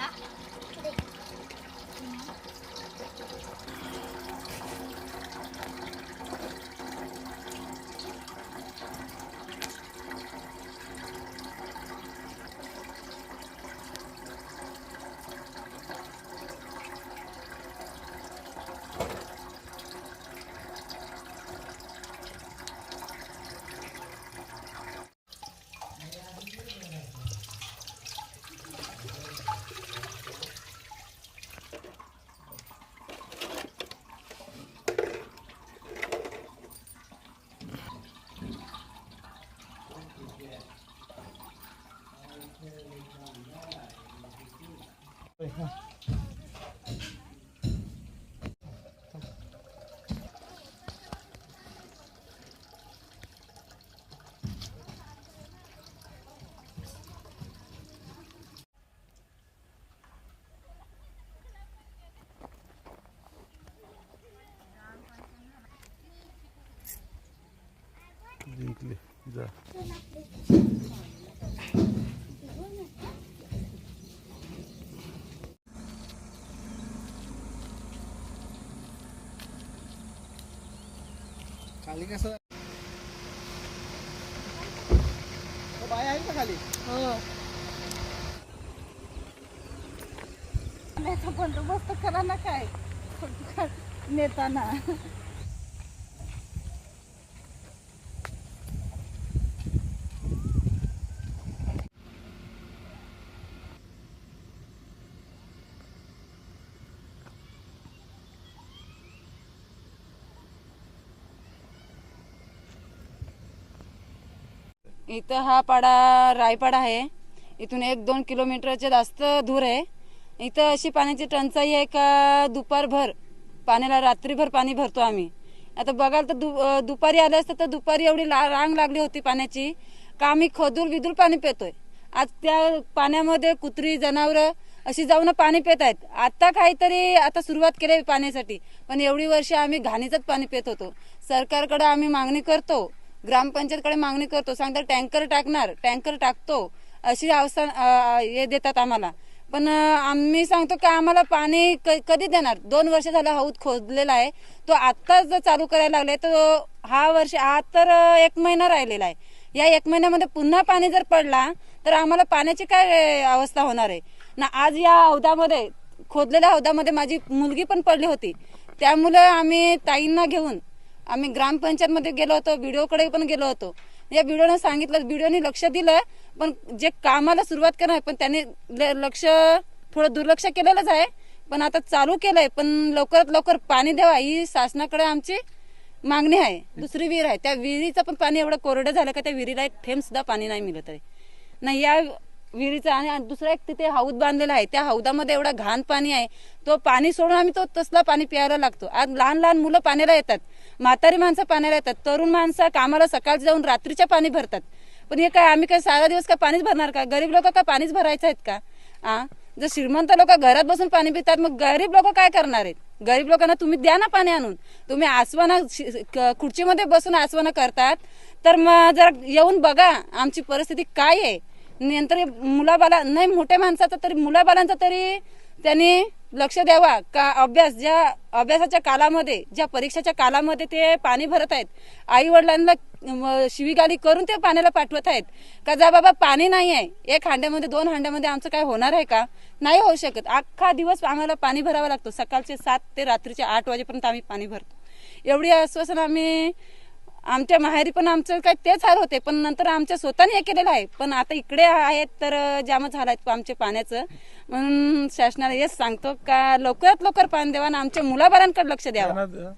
来。Linkli. Güzel. खाली कसं? हो, बाय आहे का खाली? हो. पाण्याचा बंदोबस्त करा ना काय? नेताना इथं हा पाडा रायपाडा आहे. इथून एक दोन किलोमीटरचे जास्त दूर आहे. इथं अशी पाण्याची टंचाई आहे का दुपारभर पाण्याला रात्रीभर पाणी भरतो आम्ही. आता बघाल तर दु दुपारी आले असतं तर दुपारी एवढी ला रांग लागली होती पाण्याची का आम्ही खदूर बिदूर पाणी पितोय. आज त्या पाण्यामध्ये कुत्री जनावरं अशी जाऊन पाणी पित आहेत. आता काहीतरी आता सुरुवात केली आहे पाण्यासाठी. पण एवढी वर्ष आम्ही घाणीचंच पाणी पित होतो. सरकारकडे आम्ही मागणी करतो ग्रामपंचायतकडे मागणी करतो सांगतात टँकर टाकणार टँकर टाकतो अशी अवस्था हे देतात आम्हाला. पण आम्ही सांगतो की आम्हाला पाणी क- कधी देणार? दोन वर्ष झालं हौद खोदलेला आहे. तो आत्ताच जर चालू करायला लागलाय तर हा वर्ष हा तर एक महिना राहिलेला आहे. या एक महिन्यामध्ये पुन्हा पाणी जर पडला तर आम्हाला पाण्याची काय अवस्था होणार आहे? ना आज या हौदामध्ये खोदलेल्या हौदामध्ये माझी मुलगी पण पडली होती. त्यामुळे आम्ही ताईंना घेऊन आम्ही ग्रामपंचायतमध्ये गेलो होतो व्हिडिओकडे पण गेलो होतो. म्हणजे या व्हिडिओने सांगितलं व्हिडिओने लक्ष दिलं पण जे कामाला सुरुवात करणार पण त्यांनी ल- लक्ष थोडं दुर्लक्ष केलेलंच आहे. पण आता चालू केलंय पण लवकरात लवकर पाणी द्यावा ही शासनाकडे आमची मागणी आहे. दुसरी विहीर आहे. त्या विहिरीचं पण पाणी एवढं कोरडं झालं का त्या विहिरीला एक थेंब सुद्धा पाणी नाही मिळत आहे. नाही या विहिरीचा आणि दुसरा एक तिथे हौद बांधलेला आहे. त्या हौदामध्ये एवढा घाण पाणी आहे. तो पाणी सोडून आम्ही तो तसला पाणी प्यायला लागतो. आज लहान लहान मुलं पाण्याला येतात. म्हातारी माणसं पाण्याला येतात. तरुण माणसं कामाला सकाळी जाऊन रात्रीच्या पाणी भरतात. पण हे काय आम्ही काय सारा दिवस काय पाणीच भरणार का? गरीब लोक काय पाणीच भरायचं आहेत का? आ? जर श्रीमंत लोक घरात बसून पाणी पितात मग गरीब लोक काय करणार आहेत? गरीब लोकांना तुम्ही द्या ना पाणी आणून. तुम्ही आसवाना शि- क- खुर्चीमध्ये बसून आसवाना करतात. तर मग जरा येऊन बघा आमची परिस्थिती काय आहे. नंतर मुलाबाला नाही मोठ्या माणसाचं तरी मुलाबालांचा तरी त्यांनी लक्ष द्यावा. का अभ्यास ज्या अभ्यासाच्या कालामध्ये ज्या परीक्षाच्या कालामध्ये ते पाणी भरत आहेत आई वडिलांना शिवीगाली करून ते पाण्याला पाठवत आहेत. का जा बाबा पाणी नाही आहे एक हांड्यामध्ये दोन हांड्यामध्ये आमचं काय होणार आहे का? नाही होऊ शकत. अख्खा दिवस आम्हाला पाणी भरावं लागतो. सकाळचे सात ते रात्रीचे आठ वाजेपर्यंत आम्ही पाणी भरतो. एवढी आश्वासन आम्ही आमच्या माहेरी पण आमचं काय तेच हाल होते पण नंतर आमच्या स्वतःने हे केलेलं आहे. पण आता इकडे आहेत तर जाम झालाय आमच्या पाण्याचं. म्हणून शासनाला हेच सांगतो का लवकरात लवकर पाणी द्यावा आणि आमच्या मुलाबाळांकडे लक्ष द्यावं.